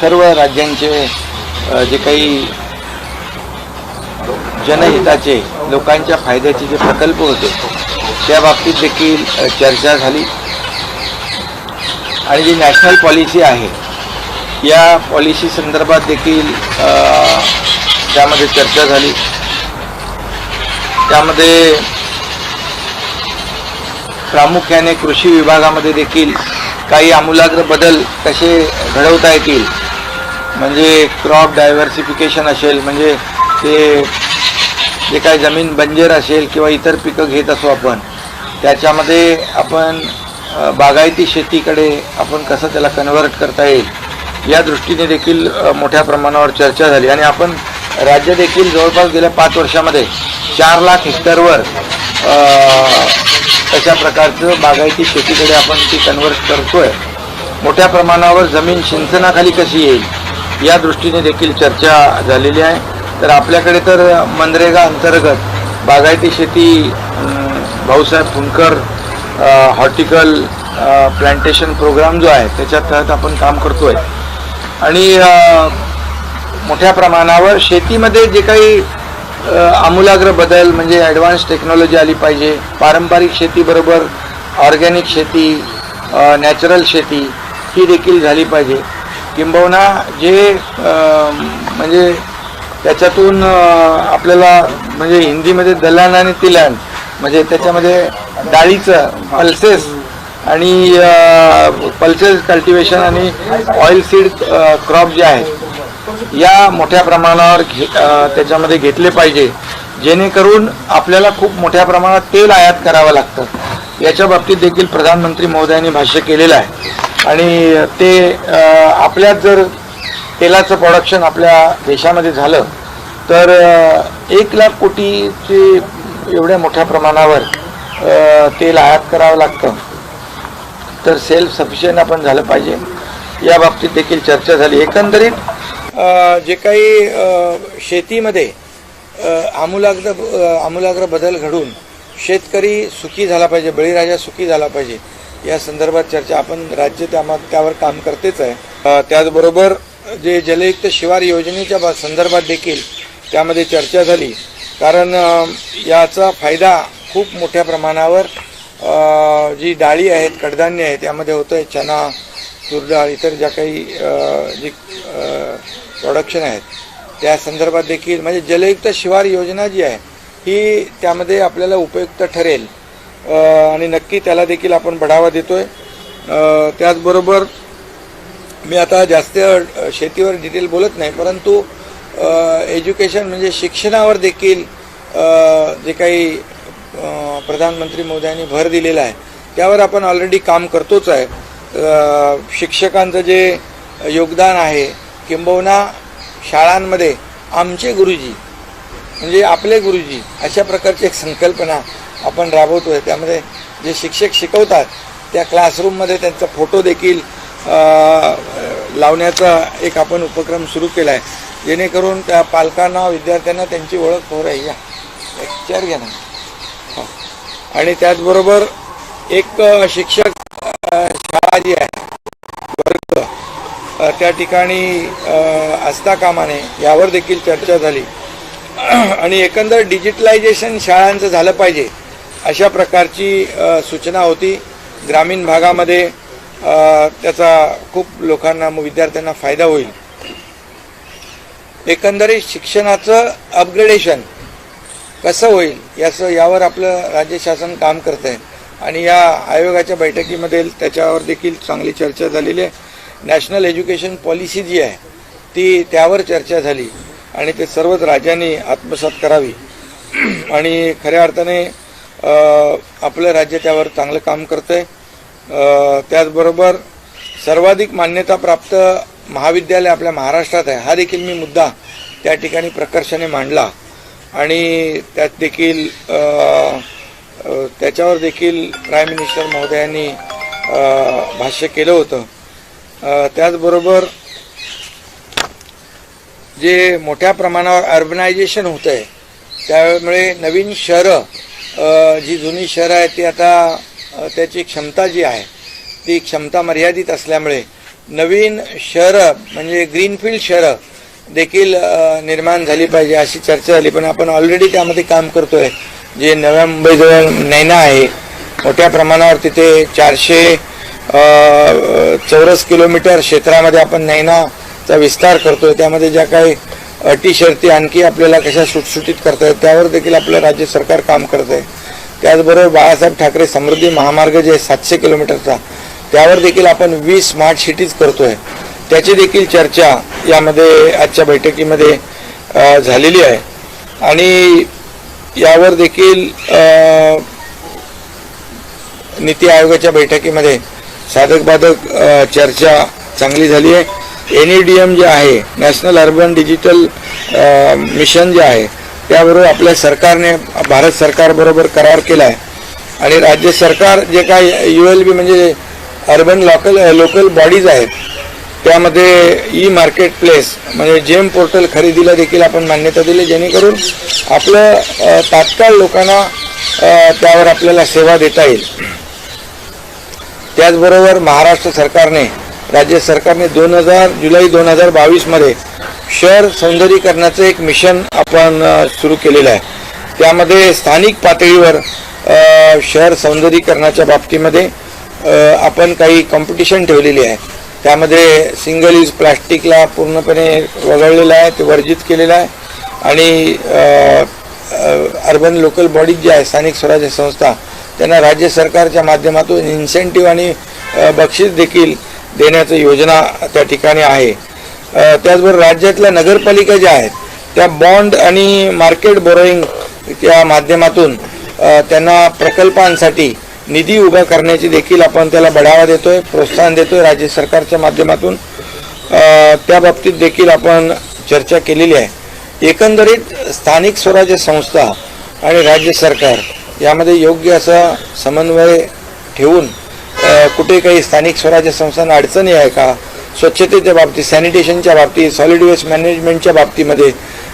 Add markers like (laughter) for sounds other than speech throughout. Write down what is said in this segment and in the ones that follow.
सर्व राज्यांचे जे काही जनहिताचे लोकांच्या फायद्याचे जे प्रकल्प होते त्या बाबतीत देखील चर्चा झाली. आणि जी नॅशनल पॉलिसी आहे या पॉलिसी संदर्भात देखील त्यामध्ये चर्चा झाली. त्यामध्ये प्रामुख्याने कृषी विभागामध्ये देखील काही आमूलाग्र बदल कसे घडवता येतील म्हणजे क्रॉप डायव्हर्सिफिकेशन असेल म्हणजे ते जे काय जमीन बंजर असेल किंवा इतर पिकं घेत असू आपण त्याच्यामध्ये आपण बागायती शेतीकडे आपण कसं त्याला कन्व्हर्ट करता येईल या दृष्टीने देखील मोठ्या प्रमाणावर चर्चा झाली. आणि आपण राज्य देखील जवळपास गेल्या पाच वर्षामध्ये चार लाख हेक्टरवर अ, तशा प्रकारचं बागायती शेतीकडे आपण ती कन्व्हर्ट करतोय. मोठ्या प्रमाणावर जमीन सिंचनाखाली कशी येईल या दृष्टीने देखील चर्चा झालेली आहे. तर आपल्याकडे तर मनरेगा अंतर्गत बागायती शेती Bhausaheb Fundkar horticulture plantation program जो आहे त्याच्या तहत आपण काम करतोय. आणि मोठ्या प्रमाणावर शेतीमध्ये जे काही आमूलाग्र बदल म्हणजे ॲडव्हान्स टेक्नॉलॉजी आली पाहिजे पारंपरिक शेतीबरोबर ऑर्गॅनिक शेती नॅचरल शेती ही देखील झाली पाहिजे. किंबहुना जे म्हणजे त्याच्यातून आपल्याला म्हणजे हिंदीमध्ये दलान आणि तिलान म्हणजे त्याच्यामध्ये डाळीचं पल्सेस आणि पल्सेस कल्टिवेशन आणि ऑइल सीड क्रॉप जे आहेत या मोठ्या प्रमाणावर घे त्याच्यामध्ये घेतले पाहिजे. जेणेकरून आपल्याला खूप मोठ्या प्रमाणात तेल आयात करावं लागतं. याच्या बाबतीत देखील प्रधानमंत्री महोदयांनी भाष्य केलेलं आहे. आणि ते आपल्यात जर तेलाचं प्रोडक्शन आपल्या देशामध्ये झालं तर एक लाख कोटीचे एवढ्या मोठ्या प्रमाणावर तेल आयात करावं लागतं. तर सेल्फ सफिशियंट आपण झालं पाहिजे. या बाबतीत देखील चर्चा झाली. एकंदरीत जे काही शेतीमध्ये आमूलाग्र आमूलाग्र बदल घडून शेतकरी सुखी झाला पाहिजे बळीराजा सुखी झाला पाहिजे या संदर्भात चर्चा आपण राज्य त्यामा त्यावर काम करतेच आहे. त्याचबरोबर जे जलयुक्त शिवार योजनेच्या बा- संदर्भात देखील त्यामध्ये चर्चा झाली. कारण याचा फायदा खूप मोठ्या प्रमाणावर जी डाळी आहेत कडधान्य आहेत त्यामध्ये होतं आहे चना तुरडाळ इतर ज्या काही जी प्रोडक्शन आहेत. त्या संदर्भात देखील म्हणजे जलयुक्त शिवार योजना जी आहे ही त्यामध्ये आपल्याला उपयुक्त ठरेल. आणि नक्की त्याला देखील आपण बढावा देतोय. त्याचबरोबर मी आता जास्त शेतीवर डिटेल बोलत नाही परंतु एज्युकेशन म्हणजे शिक्षणावर देखील जे काही प्रधानमंत्री मोदयांनी भर दिलेला आहे त्यावर आपण ऑलरेडी काम करतोच आहे. शिक्षकांचं जे योगदान आहे किंबहुना शाळांमध्ये आमचे गुरुजी म्हणजे आपले गुरुजी अशा प्रकारची एक संकल्पना आपण राबवतोय. त्यामध्ये जे शिक्षक शिकवतात त्या क्लासरूममध्ये त्यांचा फोटो देखील लावण्याचा एक आपण उपक्रम सुरू केला आहे जेणेकरून त्या पालकांना विद्यार्थ्यांना त्यांची ओळख हो राही या. विचार घ्या ना. हो. आणि त्याचबरोबर एक शिक्षक शाळा जी आहे वर्ग त्या ठिकाणी असता कामाने यावर देखील चर्चा झाली. (clears throat) आणि एकंदर डिजिटलायझेशन शाळांचं झालं पाहिजे. अशा प्रकारची सूचना होती. ग्रामीण भागामध्ये त्याचा खूप लोकांना विद्यार्थ्यांना फायदा होईल. एकंदरीत शिक्षणाचं अपग्रेडेशन कसं होईल याचं यावर आपलं राज्य शासन काम करत आहे आणि या आयोगाच्या बैठकीमध्ये त्याच्यावर देखील चांगली चर्चा झालेली आहे. नॅशनल एज्युकेशन पॉलिसी जी आहे ती त्यावर चर्चा झाली. आणि ते सर्वच राज्यांनी आत्मसात करावी. आणि खऱ्या अर्थाने आपलं राज्य त्यावर चांगलं काम करतं आहे त्याचबरोबर सर्वाधिक मान्यताप्राप्त महाविद्यालय आपल्या महाराष्ट्रात आहे. हा देखील मी मुद्दा त्या ठिकाणी प्रकर्षाने मांडला. आणि त्यात देखील त्याच्यावर देखील प्राईम मिनिस्टर महोदयांनी भाष्य केलं होतं. त्याचबरोबर जे मोठ्या प्रमाणावर अर्बनायझेशन होतं आहे त्यामुळे नवीन शहरं जी जुनी शहरं आहेत ती आता त्याची क्षमता जी आहे ती क्षमता मर्यादित असल्यामुळे नवीन शहरं म्हणजे ग्रीनफील्ड शहरं देखील निर्माण झाली पाहिजे अशी चर्चा झाली. पण आपण ऑलरेडी त्यामध्ये काम करतोय. जे नव्या मुंबईजवळ नैना आहे मोठ्या प्रमाणावर तिथे चारशे चौरस किलोमीटर क्षेत्रामध्ये आपण नैनाचा विस्तार करतोय. त्यामध्ये ज्या काही अटी शर्ती आणखी आपल्याला कशा सुटसुटीत करता येत त्यावर देखील आपलं राज्य सरकार काम करत आहे. त्याचबरोबर बाळासाहेब ठाकरे समृद्धी महामार्ग जे आहे सातशे किलोमीटरचा त्यावर देखील आपण वीस स्मार्ट सिटीज आहे त्याची देखील चर्चा यामध्ये आजच्या बैठकीमध्ये झालेली आहे. आणि यावर देखील नीती आयोगाच्या बैठकीमध्ये साधक बाधक चर्चा चांगली झाली आहे. एन ई डी एम जे आहे नॅशनल अर्बन डिजिटल मिशन जे आहे त्याबरोबर आपल्या सरकारने भारत सरकारबरोबर करार केला आहे आणि राज्य सरकार जे काय यू एल बी म्हणजे अर्बन लोकल लोकल बॉडीज आहेत त्यामध्ये ई मार्केट प्लेस म्हणजे जेम पोर्टल खरेदीला देखील आपण मान्यता दिली जेणेकरून आपलं तात्काळ लोकांना त्यावर आपल्याला सेवा देता येईल. त्याचबरोबर महाराष्ट्र सरकारने राज्य सरकारने दोन हजार जुलै दोन हजार बावीसमध्ये शहर सौंदर्यीकरणाचं एक मिशन आपण सुरू केलेलं आहे. त्यामध्ये स्थानिक पातळीवर शहर सौंदर्यीकरणाच्या बाबतीमध्ये आपण काही कॉम्पिटिशन ठेवलेली आहे. त्यामध्ये सिंगल यूज प्लास्टिकला पूर्णपणे वगळलेलं आहे ते वर्जित केलेलं आहे. आणि अर्बन लोकल बॉडीज ज्या आहे स्थानिक स्वराज्य संस्था त्यांना राज्य सरकारच्या माध्यमातून इन्सेंटिव्ह आणि बक्षीस देखील देण्याचं योजना त्या ठिकाणी आहे. त्याचबरोबर राज्यातल्या नगरपालिका ज्या आहेत त्या बॉन्ड आणि मार्केट बोरोईंग त्या माध्यमातून त्यांना प्रकल्पांसाठी निधी उभा करण्याची देखील आपण त्याला बढावा देतोय प्रोत्साहन देतोय राज्य सरकारच्या माध्यमातून. त्या बाबतीत देखील आपण चर्चा केलेली आहे. एकंदरीत स्थानिक स्वराज्य संस्था आणि राज्य सरकार यामध्ये योग्य असा समन्वय ठेवून कुठे काही स्थानिक स्वराज्य संस्थांना अडचणी आहे का? स्वच्छतेच्या बाबतीत सॅनिटेशनच्या बाबतीत सॉलिड वेस्ट मॅनेजमेंटच्या बाबतीमध्ये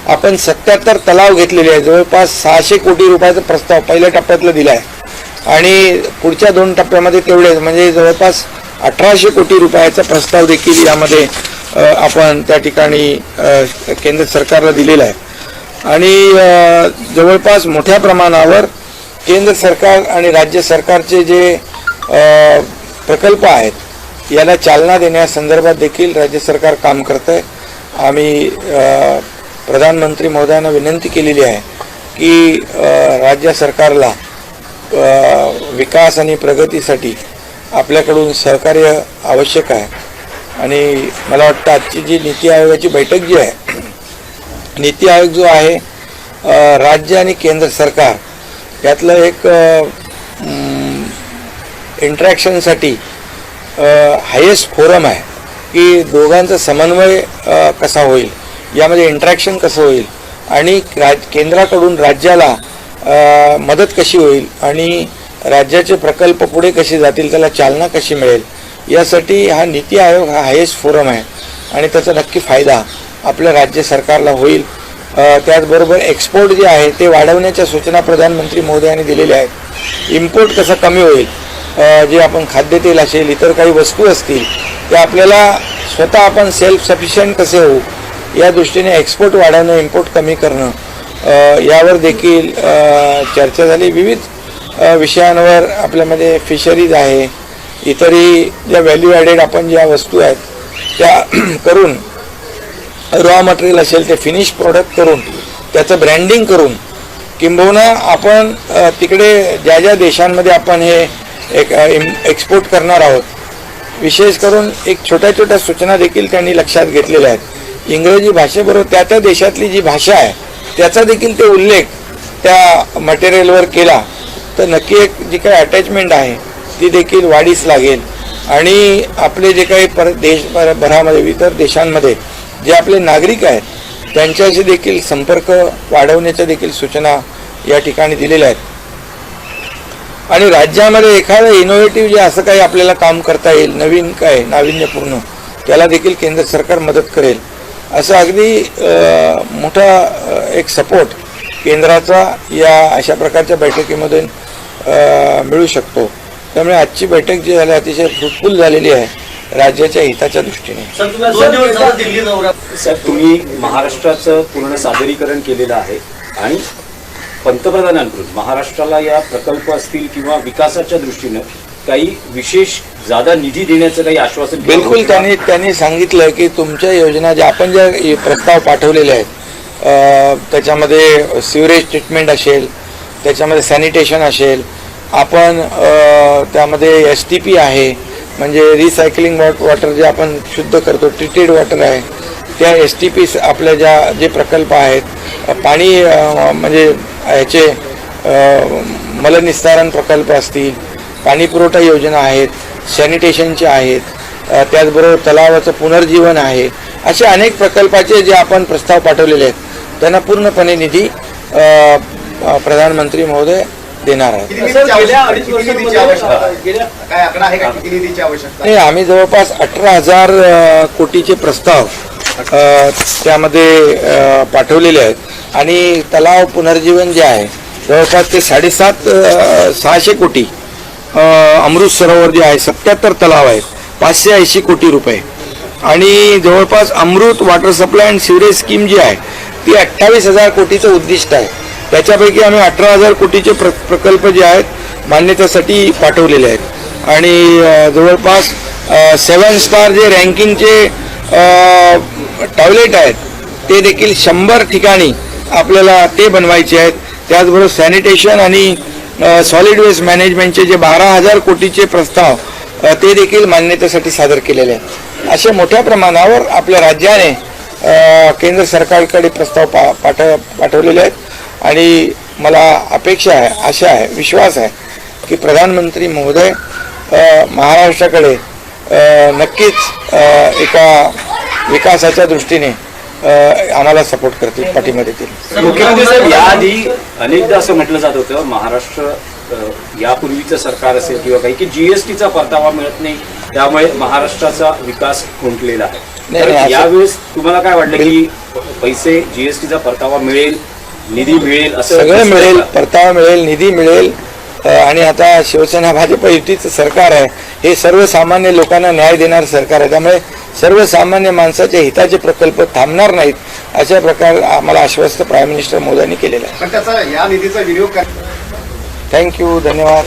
आपण सत्याहत्तर तलाव घेतलेले आहे जवळपास सहाशे कोटी रुपयाचा प्रस्ताव पहिल्या टप्प्यातला दिला आहे आणि पुढच्या दोन टप्प्यामध्ये तेवढेच म्हणजे जवळपास अठराशे कोटी रुपयाचा प्रस्ताव देखील यामध्ये आपण त्या ठिकाणी केंद्र सरकारला दिलेला आहे. आणि जवळपास मोठ्या प्रमाणावर केंद्र सरकार आणि राज्य सरकारचे जे प्रकल्प आहेत. याला चालना देण्यासंदर्भात देखील राज्य सरकार काम करत आहे आम्ही प्रधानमंत्री महोदयांना विनंती केलेली आहे की राज्य सरकारला विकास आणि प्रगतीसाठी आपल्याकडून सहकार्य आवश्यक आहे. आणि मला वाटतं आजची जी नीती आयोगाची बैठक जी आहे नीती आयोग जो आहे राज्य आणि केंद्र सरकार यातलं एक इंट्रॅक्शनसाठी हायेस्ट फोरम आहे. की दोघांचा समन्वय कसा होईल? यामध्ये इंट्रॅक्शन कसं होईल? आणि राज केंद्राकडून राज्याला मदत कशी होईल? आणि राज्याचे प्रकल्प पुढे कसे जातील? त्याला चालना कशी मिळेल? यासाठी हा नीती आयोग हा हायेस्ट फोरम आहे. आणि त्याचा नक्की फायदा आपल्या राज्य सरकारला होईल. त्याचबरोबर एक्सपोर्ट जे आहे ते वाढवण्याच्या सूचना प्रधानमंत्री मोदयांनी दिलेल्या आहेत. इम्पोर्ट कसा कमी होईल? जे आपण खाद्यतेल असेल इतर काही वस्तू असतील त्या आपल्याला स्वतः आपण सेल्फ सफिशियंट कसे होऊ या दृष्टीने एक्सपोर्ट वाढवणं इम्पोर्ट कमी करणं यावर देखील चर्चा झाली. विविध विषयांवर आपल्यामध्ये फिशरीज आहे. इतरही ज्या व्हॅल्यू ॲडेड आपण ज्या वस्तू आहेत त्या (clears throat) करून रॉ मटेरियल असेल ते फिनिश प्रोडक्ट करून त्याचं ब्रँडिंग करून किंबहुना आपण तिकडे ज्या ज्या देशांमध्ये आपण हे एक एक्सपोर्ट करणार आहोत. विशेष करून एक छोट्या छोट्या सूचना देखील त्यांनी लक्षात घेतलेल्या आहेत. इंग्रजी भाषेबरोबर त्या त्या देशातली जी भाषा आहे त्याचा देखील ते उल्लेख त्या मटेरियलवर केला. तर नक्की एक जी काही अटॅचमेंट आहे ती देखील वाढीस लागेल. आणि आपले जे काही पर देश भरामध्ये इतर देशांमध्ये जे आपले नागरिक आहेत त्यांच्याशी देखील संपर्क वाढवण्याच्या देखील सूचना या ठिकाणी दिलेल्या आहेत. आणि राज्यामध्ये एखादं इनोव्हेटिव्ह जे असं काही आपल्याला काम करता येईल नवीन काय नाविन्यपूर्ण त्याला देखील केंद्र सरकार मदत करेल. असं अगदी मोठा एक सपोर्ट केंद्राचा या अशा प्रकारच्या बैठकीमधून अ, मिळू शकतो. त्यामुळे आजची बैठक जी झाली अतिशय फ्रुटफुल झालेली आहे राज्याच्या हिताच्या दृष्टीने. साहेब तुम्ही महाराष्ट्राचं पूर्ण सादरीकरण केलेलं आहे आणि पंतप्रधानांकडून महाराष्ट्राला या प्रकल्प असतील किंवा विकासाच्या दृष्टीनं काही विशेष जादा निधी देण्याचं काही आश्वासन बिलकुल? त्यांनी त्यांनी सांगितलं की तुमच्या योजना ज्या आपण ज्या प्रस्ताव पाठवलेले आहेत त्याच्यामध्ये सिवरेज ट्रीटमेंट असेल त्याच्यामध्ये सॅनिटेशन असेल आपण त्यामध्ये एस टी पी आहे म्हणजे रिसायकलिंग वॉटर जे आपण शुद्ध करतो ट्रीटेड वॉटर आहे त्या एस टी पी आपल्या ज्या जे प्रकल्प आहेत पाणी म्हणजे ह्याचे अ, मलनिस्तारण प्रकल्प असतील पाणी पुरवठा योजना आहेत सॅनिटेशनच्या आहेत त्याचबरोबर तलावाचं पुनर्जीवन आहे असे अनेक प्रकल्पाचे जे आपण प्रस्ताव पाठवलेले आहेत त्यांना पूर्णपणे निधी प्रधानमंत्री महोदय देणार आहे का? किती निधीची आवश्यकता? नाही आम्ही जवळपास अठरा हजार कोटीचे प्रस्ताव त्यामध्ये पाठवलेले आहेत. आणि तलाव पुनर्जीवन जे आहे जवळपास ते साडेसात सहाशे कोटी अमृत सरोवर जे आहे सत्याहत्तर तलाव आहेत पाचशे ऐंशी कोटी रुपये. आणि जवळपास Amrut water supply and sewerage scheme जी आहे ती अठ्ठावीस हजार कोटीचं उद्दिष्ट आहे. त्याच्यापैकी आम्ही अठरा हजार कोटीचे प्र प्रकल्प जे आहेत मान्यतेसाठी पाठवलेले आहेत. आणि जवळपास सेवन स्टार जे रँकिंगचे टॉयलेट आहेत ते देखील शंभर ठिकाणी आपल्याला ते बनवायचे आहेत. त्याचबरोबर सॅनिटेशन आणि सॉलिड वेस्ट मॅनेजमेंटचे जे बारा हजार कोटीचे प्रस्ताव ते देखील मान्यतेसाठी सादर केलेले आहेत. असे मोठ्या प्रमाणावर आपल्या राज्याने केंद्र सरकारकडे प्रस्ताव पा पाठव पाठवलेले आहेत. आणि मला अपेक्षा आहे आशा आहे विश्वास आहे की प्रधानमंत्री महोदय महाराष्ट्राकडे नक्कीच एका विकासाच्या दृष्टीने आम्हाला सपोर्ट करतील पाठिंबा देतील. मुख्यमंत्री साहेब याआधी अनेकदा असं म्हटलं जात होतं महाराष्ट्र यापूर्वीचं सरकार असेल किंवा काही की जीएसटीचा परतावा मिळत नाही त्यामुळे महाराष्ट्राचा विकास खुंटलेला आहे. यावेळेस तुम्हाला काय वाटलं की पैसे जीएसटीचा परतावा मिळेल निधी मिळेल असं सगळं मिळेल? परतावा मिळेल निधी मिळेल आणि आता शिवसेना भाजप युतीचं सरकार आहे. हे सर्वसामान्य लोकांना न्याय देणारं सरकार आहे. त्यामुळे सर्वसामान्य माणसाच्या हिताचे प्रकल्प थांबणार नाहीत अशा प्रकार आम्हाला आश्वस्त प्राईम मिनिस्टर मोदींनी केलेलं आहे. थँक्यू धन्यवाद.